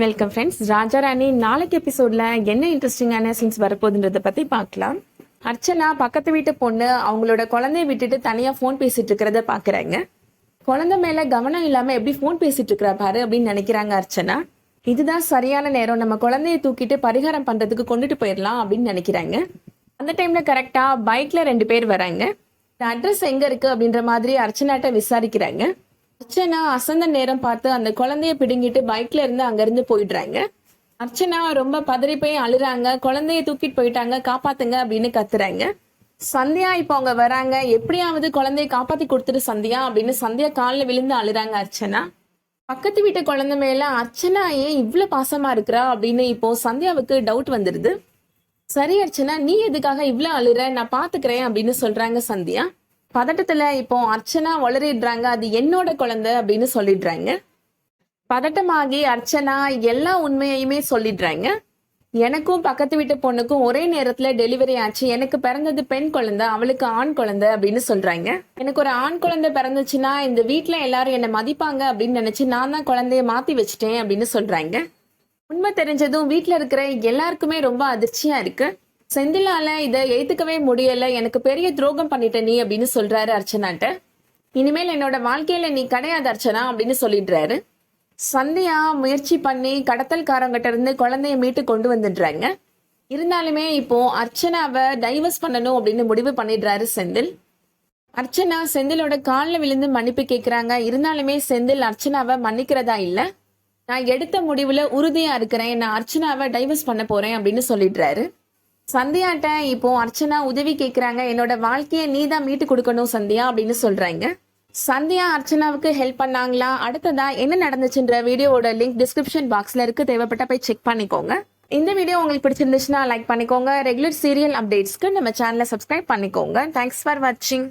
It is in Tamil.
வெல்கம் ஃப்ரெண்ட்ஸ் ராஜா ராணி நாளைக்கு எபிசோட்ல என்ன இன்ட்ரெஸ்டிங்கான சீன்ஸ் வரப்போகுதுன்றதை பத்தி பார்க்கலாம். அர்ச்சனா பக்கத்து வீட்டு பொண்ணு அவங்களோட குழந்தைய விட்டுட்டு தனியா ஃபோன் பேசிட்டு இருக்கிறத பாக்குறாங்க குழந்தை மேல கவனம் இல்லாம எப்படி ஃபோன் பேசிட்டு இருக்கிறா பாரு அப்படின்னு நினைக்கிறாங்க அர்ச்சனா. இதுதான் சரியான நேரம். நம்ம குழந்தைய தூக்கிட்டு பரிகாரம் பண்றதுக்கு கொண்டுட்டு போயிடலாம் அப்படின்னு நினைக்கிறாங்க. அந்த டைம்ல கரெக்டா பைக்ல ரெண்டு பேர் வராங்க. அட்ரஸ் எங்க இருக்கு அப்படின்ற மாதிரி அர்ச்சனாட்ட விசாரிக்கிறாங்க. அர்ச்சனா அசந்த நேரம் பார்த்து அந்த குழந்தைய பிடுங்கிட்டு பைக்ல இருந்து அங்கிருந்து போயிடுறாங்க. அர்ச்சனா ரொம்ப பதறி போய் அழுறாங்க. குழந்தைய தூக்கிட்டு போயிட்டாங்க. காப்பாத்துங்க அப்படின்னு கத்துறாங்க. சந்தியா இப்போ அவங்க வராங்க. எப்படியாவது குழந்தைய காப்பாத்தி கொடுத்துட்டு சந்தியா அப்படின்னு சந்தியா காலில் விழுந்து அழுறாங்க அர்ச்சனா. பக்கத்து வீட்டு குழந்தை மேல அர்ச்சனா ஏன் இவ்வளவு பாசமா இருக்கிறா? அப்படின்னு இப்போ சந்தியாவுக்கு டவுட் வந்துருது. சரி அர்ச்சனா நீ எதுக்காக இவ்வளோ அழுற? நான் பாத்துக்கிறேன் அப்படின்னு சொல்றாங்க சந்தியா. பதட்டத்துல இப்போ அர்ச்சனா வளரிடுறாங்க அது என்னோட குழந்தை அப்படின்னு சொல்லிடுறாங்க. பதட்டமாகி அர்ச்சனா எல்லா உண்மையையுமே சொல்லிடுறாங்க. எனக்கும் பக்கத்து வீட்டு பொண்ணுக்கும் ஒரே நேரத்துல டெலிவரி ஆச்சு. எனக்கு பிறந்தது பெண் குழந்தை அவளுக்கு ஆண் குழந்தை அப்படின்னு சொல்றாங்க. எனக்கு ஒரு ஆண் குழந்தை பிறந்துச்சுன்னா இந்த வீட்டுல எல்லாரும் என்ன மதிப்பாங்க அப்படின்னு நினைச்சு நான் தான் குழந்தைய மாத்தி வச்சுட்டேன் அப்படின்னு சொல்றாங்க. உண்மை தெரிஞ்சதும் வீட்டுல இருக்கிற எல்லாருக்குமே ரொம்ப அதிர்ச்சியா இருக்கு. செந்திலால இதை ஏத்துக்கவே முடியல. எனக்கு பெரிய துரோகம் பண்ணிட்ட நீ அப்படின்னு சொல்றாரு அர்ச்சனாட்ட. இனிமேல் என்னோட வாழ்க்கையில நீ கிடையாது அர்ச்சனா அப்படின்னு சொல்லிடுறாரு. சந்தியா முயற்சி பண்ணி கடத்தல்காரங்கிட்ட இருந்து குழந்தைய மீட்டு கொண்டு வந்துடுறாங்க. இருந்தாலுமே இப்போ அர்ச்சனாவை டைவர்ஸ் பண்ணணும் அப்படின்னு முடிவு பண்ணிடுறாரு செந்தில். அர்ச்சனா செந்திலோட காலில் விழுந்து மன்னிப்பு கேட்குறாங்க இருந்தாலுமே செந்தில் அர்ச்சனாவை மன்னிக்கிறதா இல்லை. நான் எடுத்த முடிவில் உறுதியாக இருக்கிறேன். நான் அர்ச்சனாவை டைவர்ஸ் பண்ண போகிறேன் அப்படின்னு சொல்லிடுறாரு. சந்தியாட்ட இப்போ அர்ச்சனா உதவி கேட்குறாங்க என்னோட வாழ்க்கையை நீ தான் மீட்டு கொடுக்கணும் சந்தியா அப்படின்னு சொல்றாங்க. சந்தியா அர்ச்சனாவுக்கு ஹெல்ப் பண்ணாங்களா? அடுத்ததா என்ன நடந்துச்சுன்ற வீடியோவோட லிங்க் டிஸ்கிரிப்ஷன் பாக்ஸ்ல இருக்கு. தேவைப்பட்ட போய் செக் பண்ணிக்கோங்க. இந்த வீடியோ உங்களுக்கு பிடிச்சிருந்துச்சுன்னா லைக் பண்ணிக்கோங்க. ரெகுலர் சீரியல் அப்டேட்ஸ்க்கு நம்ம சேனலை சப்ஸ்கிரைப் பண்ணிக்கோங்க. தேங்க்ஸ் ஃபார் வாட்சிங்